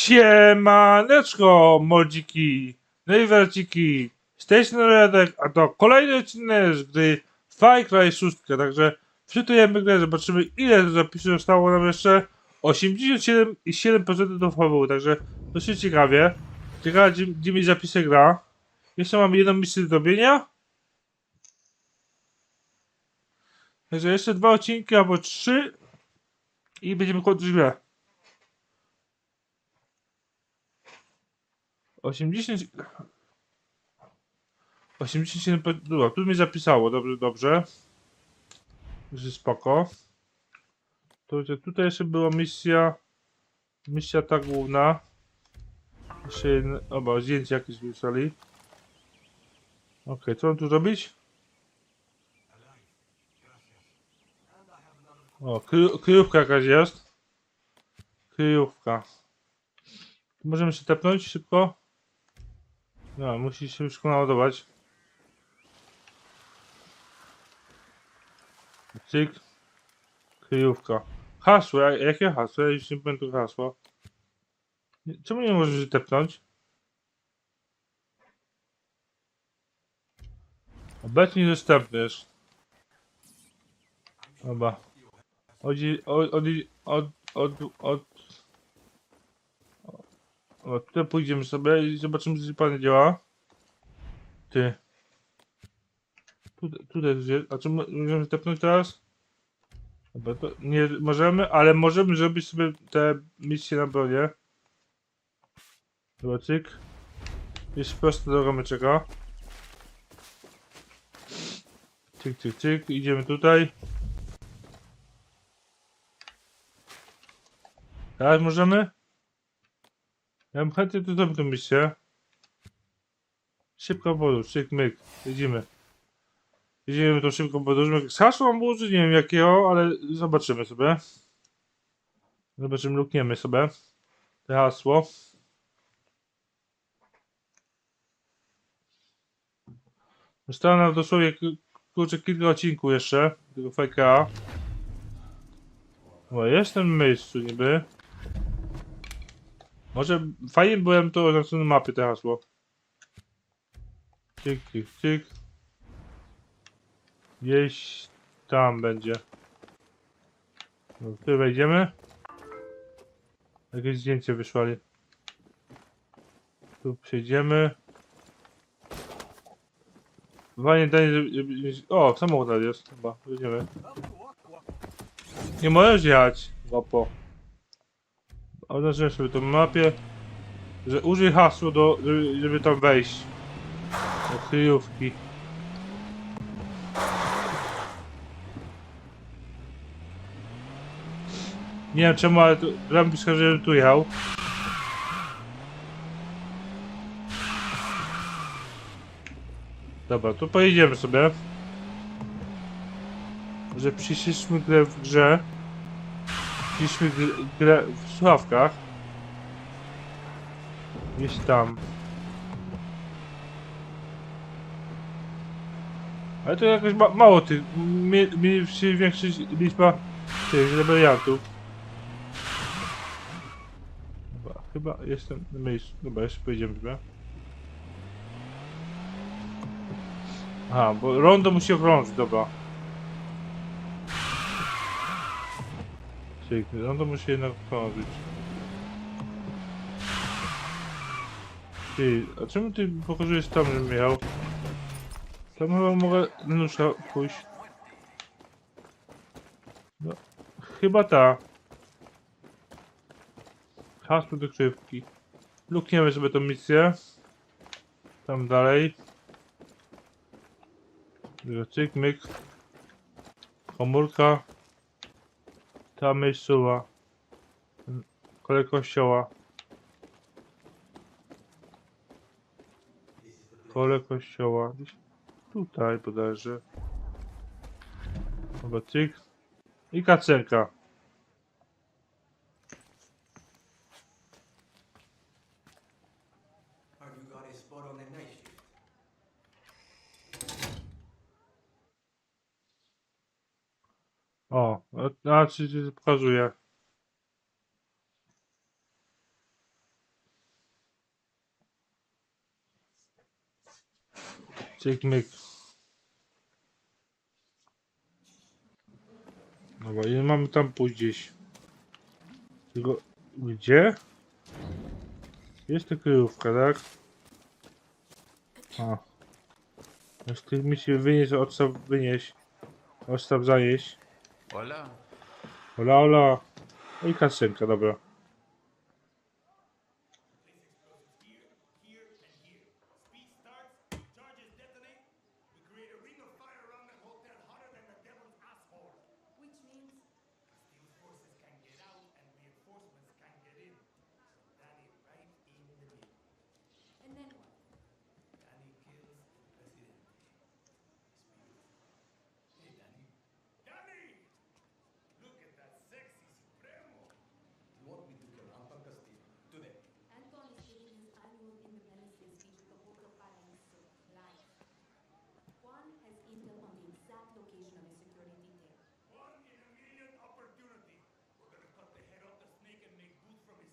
Siemaneczko, modziki, no i werciki, z tej a to kolejny odcinek z gry Far Cry 6, także wczytujemy grę, zobaczymy ile zapisów zostało nam jeszcze, 87,7% do fabuły, także dosyć ciekawie, ciekawe gdzie, gdzie mi zapisy gra, jeszcze mam jedną misję do zrobienia, także jeszcze dwa odcinki albo trzy i będziemy kończyć grę. 80. 87. pe- Dobra, tu mi zapisało, dobrze, dobrze. Jest spoko. To, że tutaj jeszcze była misja. Misja ta główna. Jeszcze. Oba, zdjęcia jakieś wysłali. Okej, co mam tu zrobić? O, kry, kryjówka jakaś jest. Kryjówka. Możemy się tepnąć szybko? No, musi się już naładować. Cyk. Kryjówka. Hasło, jakie hasło? Ja już nie pamiętam hasła. Czemu nie możesz tepnąć? Obecnie dostępny jest. Dobra. Od, od, od, od, od, tutaj pójdziemy sobie i zobaczymy, czy pan działa. Ty. Tutaj, tutaj jest. A czy mo- możemy tepnąć teraz? Dobra, to nie możemy, ale możemy zrobić sobie te misje na bronie. Dobra, cyk. Jest prosta droga mnie czeka. Cyk, cyk, cyk. Idziemy tutaj. Teraz możemy? Ja bym chętnie tu zrobił tę misję. Szybko podróż, cyk, myk. Jedziemy. Jedziemy to szybko podróż. Z hasło mam użyć, nie wiem jakiego, ale zobaczymy sobie. Zobaczymy, lukniemy sobie. To hasło. Zostało nam dosłownie kurczę kilka odcinków jeszcze tego FKA. O, jestem w miejscu niby. Może fajnie byłem to na na mapie te hasło. Cyk, cyk, cyk. Gdzieś tam będzie. No, tu wejdziemy. Jakieś zdjęcie wysłali. Tu przejdziemy. Fajnie danie, O, samochód jest chyba. Wejdziemy. Nie możesz jechać, łapo. Oznaczyłem sobie na mapie, że użyj hasła do, żeby, żeby tam wejść. Do kryjówki. Nie wiem czemu, ale tu, Ram pisze, żebym tu jechał. Dobra, to pojedziemy sobie. Że przyszliśmy grę w grze. Gr- grę w słuchawkach. Gdzieś tam. Ale to jakoś ma mało tych. Mie- Mieli się większość liczba tych rebeliantów. Dobra, chyba jestem na miejscu. Dobra, jeszcze pojedziemy chyba. Aha, bo rondo musi okrążyć, dobra. Czyli rondo musi jednak okrążyć. Ty, a czemu ty pokazujesz tam, żebym jechał? Tam chyba mogę nóża pójść. No, chyba ta. Hasło do krzywki. Lukniemy sobie tą misję. Tam dalej. Cyk, myk. Komórka. Ta miejscowa. Kolej kościoła. Kole kościoła. Tutaj bodajże. Dobra, cyk. I kacenka. O, a czy pokazuję. Cyk, myk. Dobra, i mamy tam pójść gdzieś. Tylko, gdzie? Jest ta kryjówka, tak? A. Jest mi się wynieść, odstaw wynieść. Odstaw zanieść. Hola. Ola, ola. No i kasynka, dobra.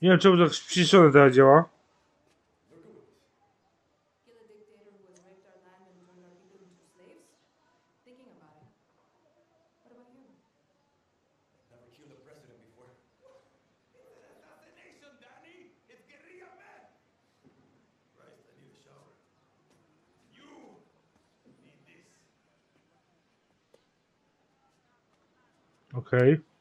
Nie wiem czemu tak przyciszone teraz działa. A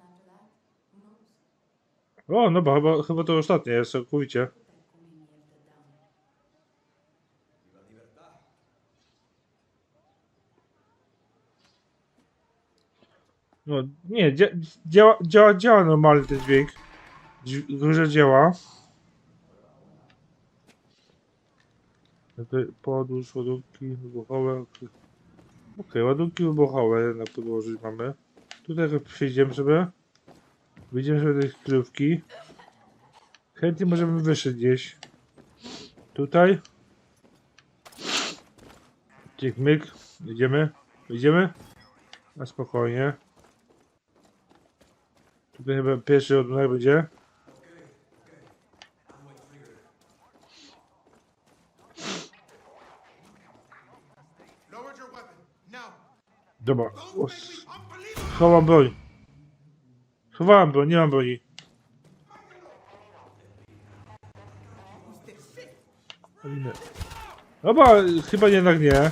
after that, who knows? O, no bo chyba, chyba to ostatnie jest, całkowicie. No, nie, dzia działa, działa, działa normalnie ten dźwięk. Że działa. Podłóż, ładunki wybuchowe. Okej, ładunki wybuchowe jednak podłożyć mamy. Tutaj jak przejdziemy sobie. Wyjdziemy sobie tej kryjówki. Chętnie możemy wyszedł gdzieś. Tutaj. Ciek myk. Idziemy. Idziemy. Na spokojnie. Tutaj chyba pierwszy ładunek będzie. Dobra. Don't O, make s- me unbelievable. Chowam broń. Chowałem broń, nie mam broni. Nie. Dobra, chyba jednak nie.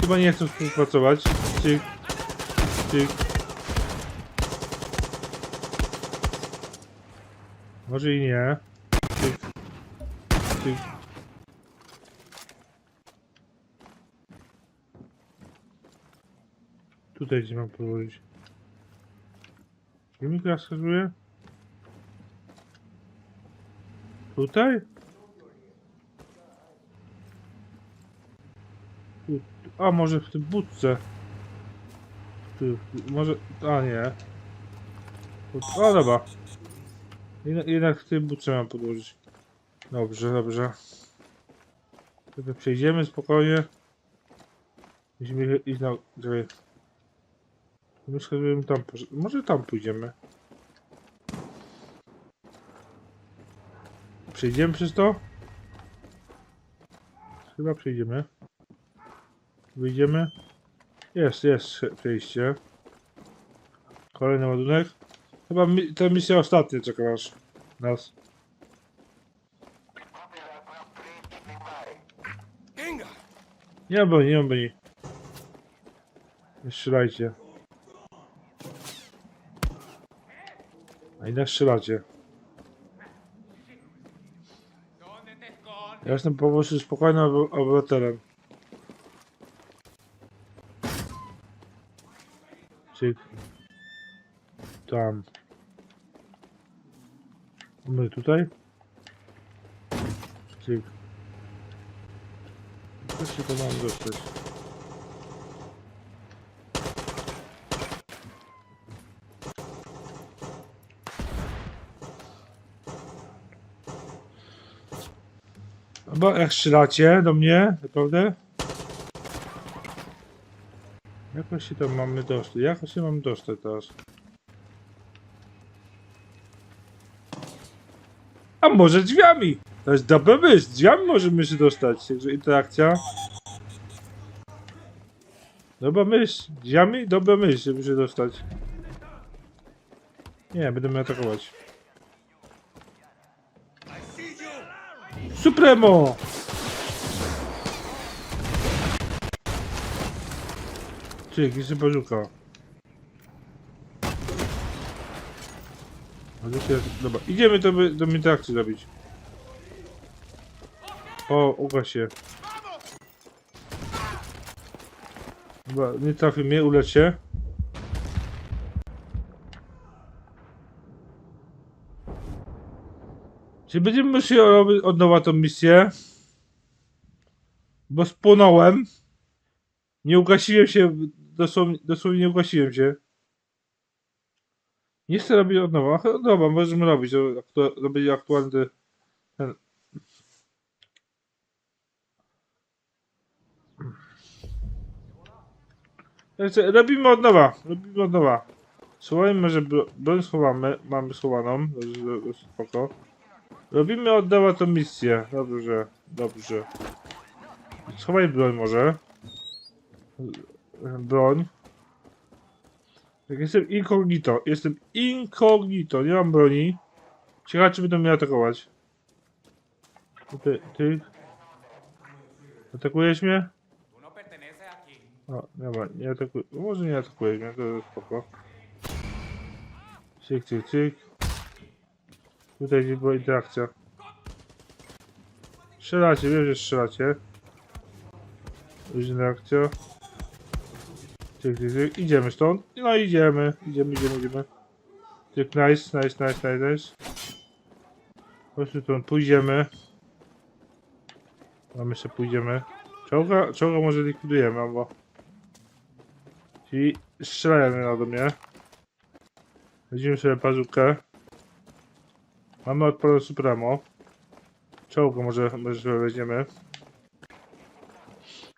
Chyba nie chcę współpracować. Cyk. Cyk. Może i nie. Cyk. Cyk. Tutaj gdzie mam położyć. Gdzie mi teraz wskazuje? Tutaj? Tu, tu, a może w tym budce? Tu, może, a nie. O dobra. Jednak, w tym budce mam podłożyć. Dobrze, dobrze. Tutaj przejdziemy spokojnie. Musimy iść na... Myślę, że bym tam poszedł. Może tam pójdziemy. Przejdziemy przez to? Chyba przejdziemy. Wyjdziemy. Jest, jest przejście. Kolejny ładunek. Chyba mi ta misja ostatnia czeka nas. nas. Nie broni, nie broni. Nie strzelajcie. A jednak strzelacie. Ja jestem po prostu spokojnym oby- obywatelem. Cyk. Tam. My tutaj. Cyk. Co się to mam dostać? Bo jak strzelacie do mnie, naprawdę? Jakoś się tam mamy dostać. Jakoś się mamy dostać teraz. A może drzwiami? To jest dobry myśl. Drzwiami możemy się dostać. Także interakcja. Dobra myśl. Drzwiami? Dobra myśl, żeby się dostać. Nie, będziemy atakować. Supremo! Czyk, jeszcze bazuka. Dobra, idziemy to by, do interakcji zrobić. O, ugaś się. Dobra, nie trafi mnie, ulecz się. Czy będziemy musieli robić od nowa tą misję? Bo spłonąłem. Nie ugasiłem się, dosłownie, dosłownie nie ugasiłem się. Nie chcę robić od nowa. Ach, Dobra, możemy robić. To, będzie aktualny te- ten. Także robimy od nowa. Robimy od nowa. Schowajmy, że bro- broń schowamy. Mamy schowaną. Spoko. Robimy od nowa tą misję. Dobrze, dobrze. Schowaj broń może. Broń. Jak jestem incognito. Jestem incognito. Nie mam broni. Ciekawe czy będą mnie atakować. Ty, ty. Atakujesz mnie? O, dobra, nie atakuje. Może nie atakuje mnie, to jest spoko. Cyk, cyk, cyk. Tutaj gdzie była interakcja. Strzelacie, wiem, że strzelacie. Już interakcja. Cyk, cyk, cyk. Idziemy stąd. No idziemy, idziemy, idziemy, idziemy. Cyk, nice, nice, nice, nice, nice. Prostu stąd pójdziemy. A my sobie pójdziemy. Czołga, czołga może likwidujemy, albo... Czyli strzelają na do mnie. Weźmiemy sobie bazukę. Mamy odporę Supremo. Czołga może, może weźmiemy.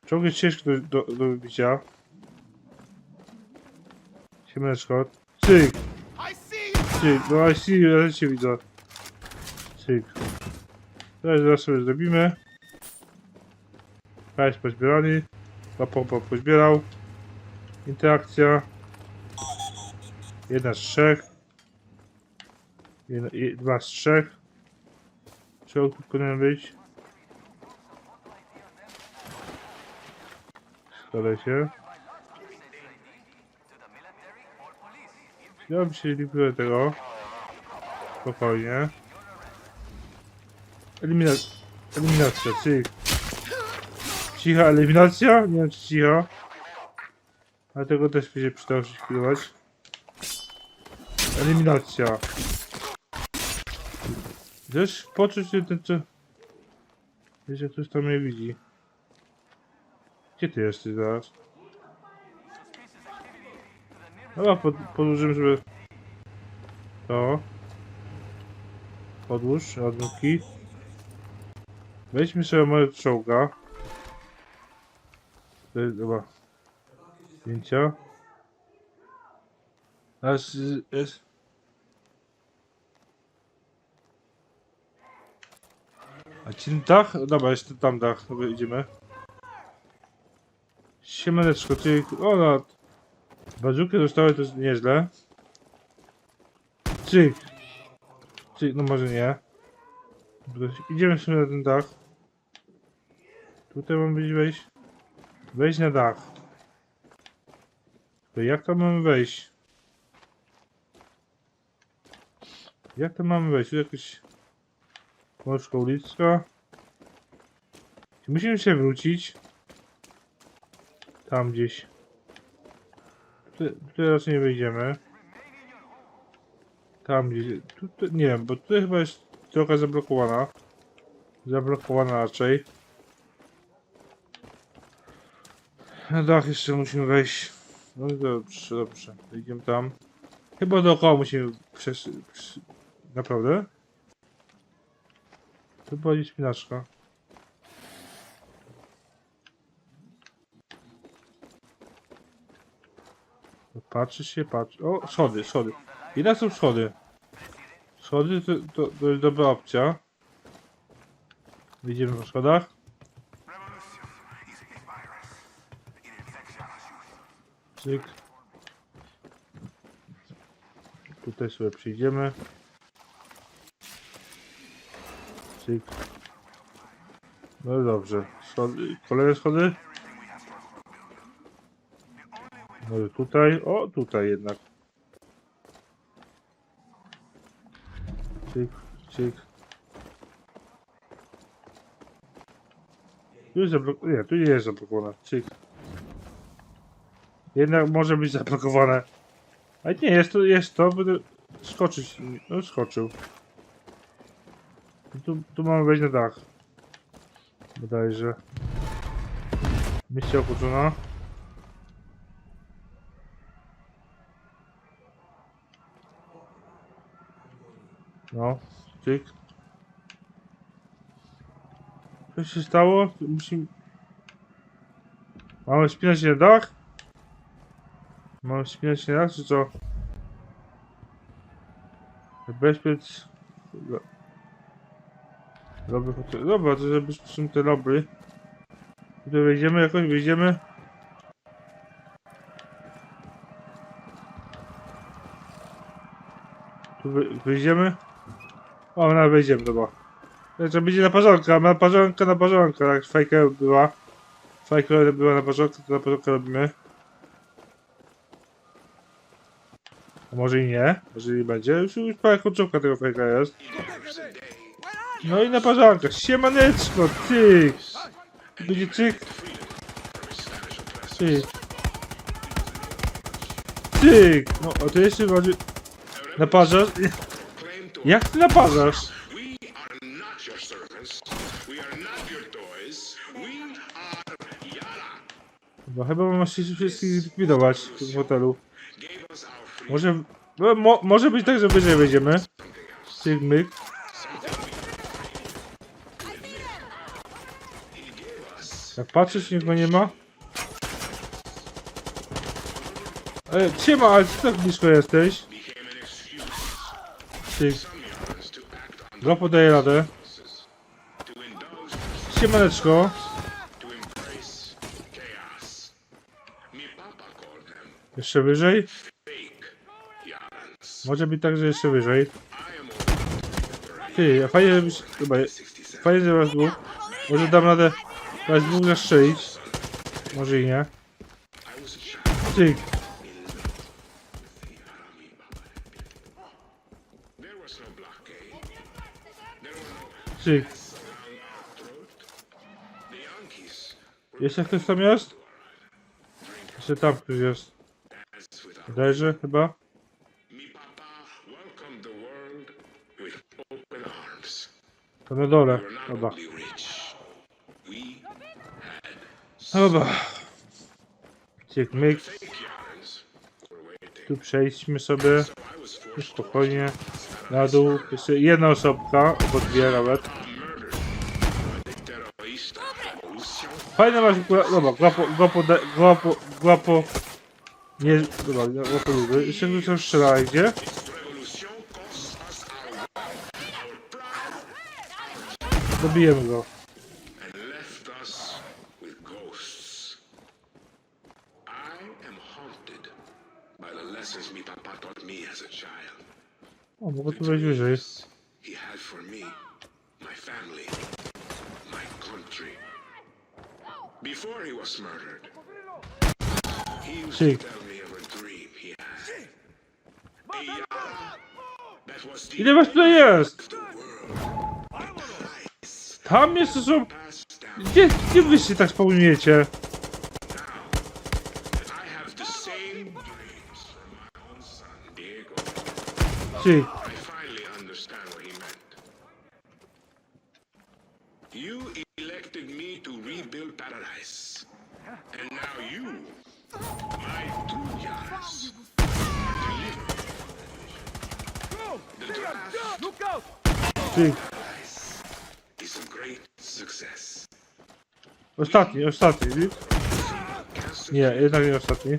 Czołg jest ciężki do, do, do wybicia. Siemaneczko. Cyk! Cyk, no I see you, ja cię widzę. Cyk. Teraz zaraz sobie zrobimy. Hajs pozbierany. Popo pozbierał. Interakcja. Jedna z trzech. Jedna, dwa z trzech. Czołg tu powinien być. Składaj się. Ja bym się likwiduję tego. Spokojnie. Elimina eliminacja, cyk. Cicha eliminacja? Nie wiem czy cicha. Ale tego też się przydało się likwidować. Eliminacja. Też poczuć się ten co... Wiecie, ktoś tam mnie widzi. Gdzie ty jesteś zaraz? Dobra, pod, podłożymy, żeby... To. Podłóż, ładunki. Weźmy sobie moje czołga. Dobra. Zdjęcia. Y, jest... A ci dach? Dobra, jest tam dach. Dobra, idziemy. Siemaneczko, ty... O, no. Bazuki zostały to nieźle. Cyk. Cyk, no może nie. Idziemy sobie na ten dach. Tutaj mamy być wejść. Wejść na dach. To jak tam mamy wejść? Jak tam mamy wejść? Tu jakaś... Polska uliczka. Musimy się wrócić. Tam gdzieś. Tutaj, raczej nie wejdziemy. Tam gdzieś. Tutaj, nie wiem, bo tutaj chyba jest trochę zablokowana. Zablokowana raczej. Na dach jeszcze musimy wejść. No dobrze, dobrze. Idziemy tam. Chyba dookoła musimy przesz... Naprawdę? Była gdzieś spinaczka. Patrzy się, patrzy. O, schody, schody. Ile są schody? Schody to, to, to jest dobra opcja. Widzimy po schodach. Cyk. Tutaj sobie przyjdziemy. Cyk. No dobrze. Schody, kolejne schody. No tutaj. O, tutaj jednak. Cyk, cyk. Tu jest zablokowane. Nie, tu nie jest zablokowane. Cyk. Jednak może być zablokowane. Ale nie, jest to, jest to, będę skoczyć. No, skoczył. Tu, tu mamy wejść na dach. Wydaje, że. Misja opuszczona. No, tyk. Co się stało? Musimy... Mamy wspinać się na dach? Mamy wspinać się na dach, czy co? Bezpiecz... Hotel... Dobra, to żeby są te lobby. Tutaj wejdziemy jakoś, wyjdziemy. Tu wy, wyjdziemy. O, na wejdziemy, dobra. To będzie na parzonka, na parzonka, na parzonka, jak fajka była. Fajka była na parzonka, to na parzonka robimy. A może i nie, może i będzie. Już, już parę końcówka tego fajka jest. No i na parzonka, siemaneczko, ty! Będzie cyk. Cyk. Cyk! No, a to jeszcze bardziej... Naparzasz? Jak ty naparzasz? Bo chyba masz się wszystkich zlikwidować w tym hotelu. Może... Mo, może być tak, że wyżej wejdziemy. Cyk, myk. Jak patrzysz, nikt go nie ma. Ej, siema, ale ty tak blisko jesteś. on Go podaję radę. Siemaneczko. Jeszcze wyżej. Może być tak, że jeszcze wyżej. Ty, a fajnie, żebyś... Chyba, fajnie, że was dwóch. Może dam radę was dwóch zastrzelić. Może i nie. Cyk. Cyk. Jeszcze ktoś tam jest? Jeszcze tam ktoś jest. danced with our Wydaje, że chyba. To na dole. We were not Dobra. only rich. We Dobra. Cyk, myk. Tu przejdźmy sobie. Tu spokojnie. Na dół. Jeszcze jedna osobka. Albo dwie nawet. Fajne masz... gła- Dobra. Głapo... de- Głapo... Głapo... Nie... Dobra, głapo lubię. Jeszcze ktoś tam strzela, gdzie? Dobijemy go. Lessons me papa taught me as a child. O, mogę tu wejść wyżej. He had for me, my family, my country. Before he was murdered, he used to tell me of a dream he had. A Yara that was the Ile was tutaj jest? of the world. Tam. Passed down Gdzie, gdzie wy się tak spełniujecie? Cyk. I finally understand what he meant. You elected me to rebuild paradise. And now you, my true Yaras, deliver. The draft Cyk. is a great success. Ostatni, ostatni. Cancer Nie, jednak nie ostatni.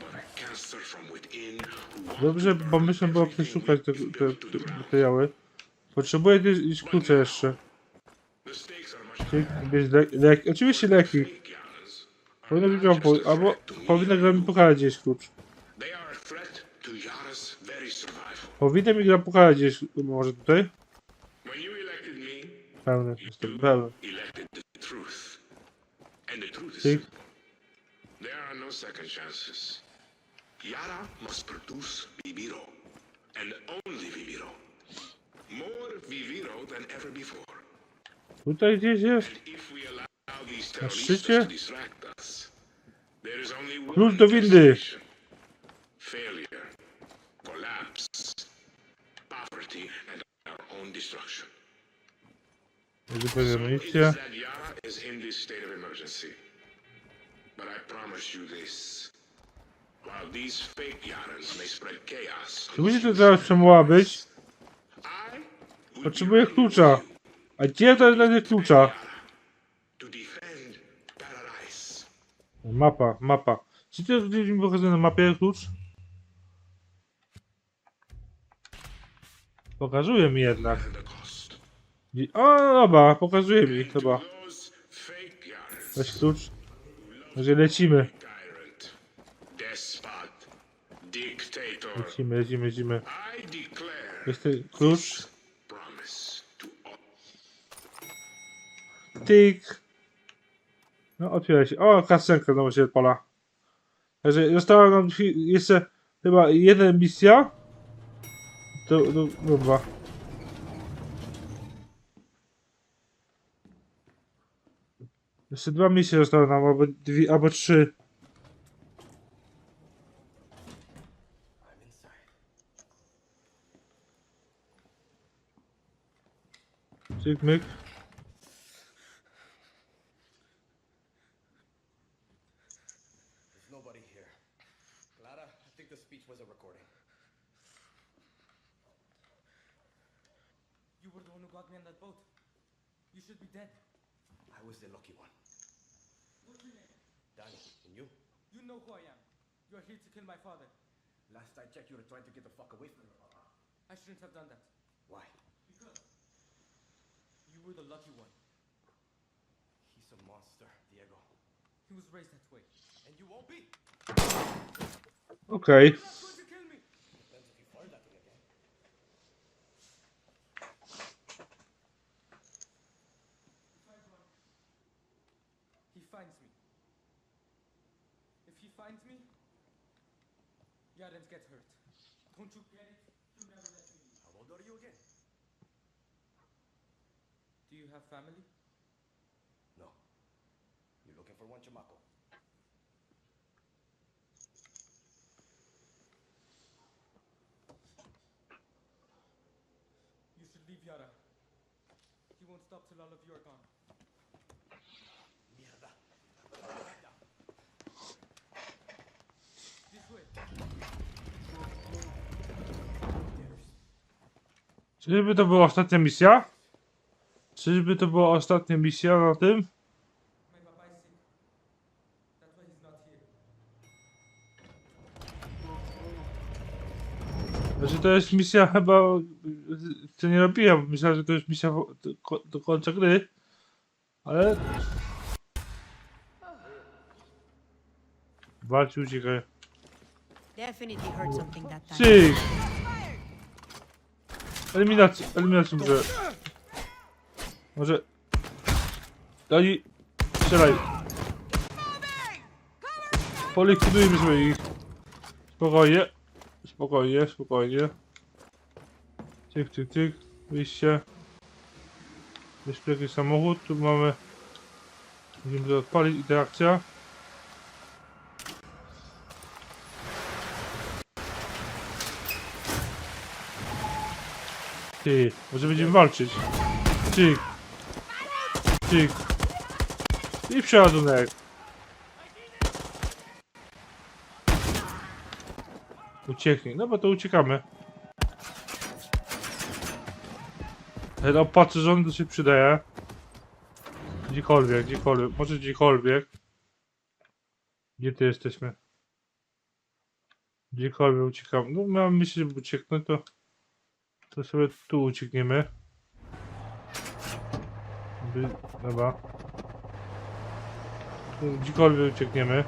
Dobrze, bo myślę było przeszukać te, te, te materiały. Potrzebuję gdzieś klucze jeszcze. Czyli bierz le leki. Oczywiście leki. Powinno być albo, albo powinna gra mi pokazać gdzieś klucz. Powinna mi gra pokazać gdzieś, może tutaj? Pełny, jestem. There are no second chances. Yara must produce Viviro. And only Viviro. More Viviro than ever before. Tutaj gdzieś jest? Na szczycie? Klucz do windy. Failure, collapse, poverty, and our own destruction. State of emergency. But I promise you this. Musi to teraz przemowa być? Potrzebuję klucza. A gdzie to znajdę klucza? Mapa, mapa. Czy to gdzieś mi pokazuje na mapie klucz? Pokazuje mi jednak. Gdzie- O, no dobra, pokazuje mi chyba. Weź klucz. Może lecimy. Lecimy, lecimy, lecimy. Jest ten klucz. Tyk. No, otwiera się. O, kasenka znowu się odpala. Także została nam jeszcze chyba jedna misja. To, to, dobra. Jeszcze dwa misje zostały nam, albo dwie, albo trzy. Cyk, myk. There's nobody here. Clara, I think the speech was a recording. You were the one who got me on that boat. You should be dead. I was the lucky one. What's your name? Danny, and you? You know who I am. You're here to kill my father. Last I checked, you were trying to get the fuck away from me. I shouldn't have done that. Why? You were the lucky one. He's a monster, Diego. He was raised that way. And you won't be. Okej. You're not going to kill me. If you fire that thing again. He finds me. If he finds me, Yarens gets hurt. Don't you get it? You never let me leave. How old are you again? Do you have family? No. You're looking for one, Chamaco. You should leave Yara. He won't stop till all of you are gone. Mierda. This way. Czyżby to była ostatnia misja? Czyżby to była ostatnia misja na tym? Znaczy to jest misja chyba, co nie robiłem, myślałem, że to jest misja do, ko- do końca gry, ale... Walczy, uciekaj. Cyk! Eliminacja, eliminacja może... Może... Dani... Strzelaj! Polikwidujmy ich. Spokojnie. Spokojnie, spokojnie. Cyk, cyk, cyk. Wyjście. Tu jakiś samochód, tu mamy... Musimy to odpalić, interakcja. Ty, może będziemy walczyć. Cyk. Cyk. I przeładunek. Ucieknij. No bo to uciekamy. Ten opatrzony to się przydaje. Gdziekolwiek, gdziekolwiek. Może gdziekolwiek. Gdzie ty jesteśmy? Gdziekolwiek uciekam. No mam myśleć, że ucieknę to... To sobie tu uciekniemy. By, dobra. Gdziekolwiek uciekniemy.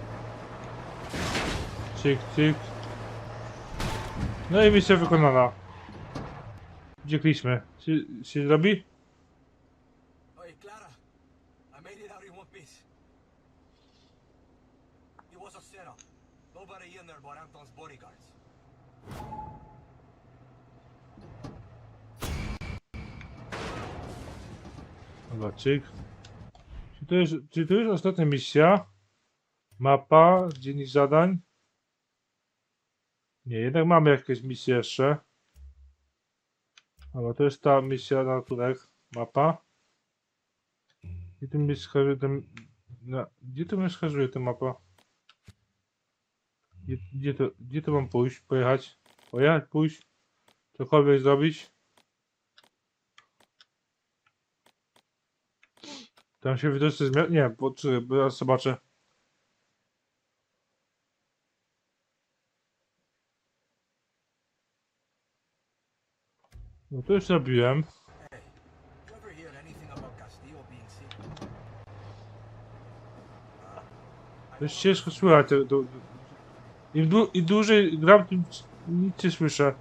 Cyk, cyk. No i misja wykonana. Uciekliśmy. Się, się zrobi? Hey, Clara. Dobra. Czy to jest, czy to jest ostatnia misja? Mapa, dziennik zadań? Nie, jednak mamy jakieś misje jeszcze. Dobra, to jest ta misja na turek. Mapa. Gdzie tu mi wskazuje ten... Na, gdzie tu mi wskazuje ta mapa? Gdzie, gdzie, to, gdzie to mam pójść? Pojechać? Pojechać, pójść? Cokolwiek zrobić? Tam się widocznie zmian... Nie, bo, czy, bo zobaczę. No to już sick? To jest ciężko słychać. Im, Im dłużej gram, tym nic nie słyszę.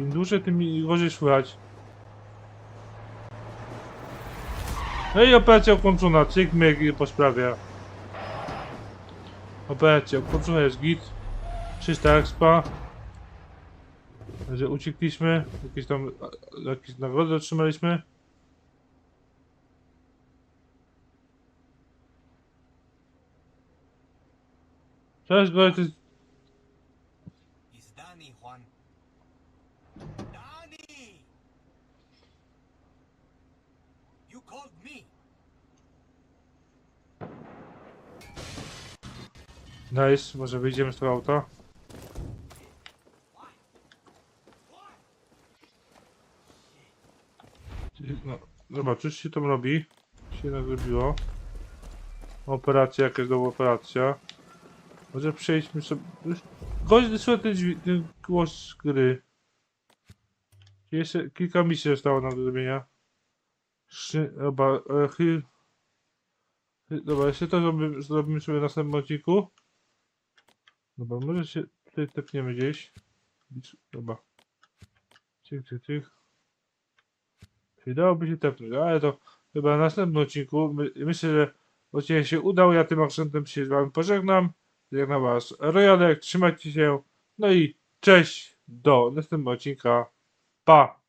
Im dłużej, tym gorzej słychać. No i operacja ukończona. Cyk, myk po sprawie. Operacja ukończona jest git. 300 expa. Także uciekliśmy. Jakieś tam jakieś nagrody otrzymaliśmy. Cześć, bo Nice, może wyjdziemy z tego auta. No, zobacz, już się tam robi. Się jednak zrobiło. Operacja, jakaś nowa operacja. Może przejdźmy sobie... Gość słyszę ten, dźwięk- ten głos gry. Jeszcze kilka misji zostało nam do zrobienia. Szy... Dobra, e, chy- Dobra, jeszcze to zrobimy, zrobimy sobie w następnym odcinku. Dobra, może się tutaj tepniemy gdzieś. Dobra. Cyk, cyk, cyk. Przydałoby się tepnąć, ale to chyba w następnym odcinku. My, myślę, że odcinek się udał. Ja tym akcentem się z wami pożegnam. Żegnam was Rojalek, trzymajcie się. No i cześć do następnego odcinka. Pa!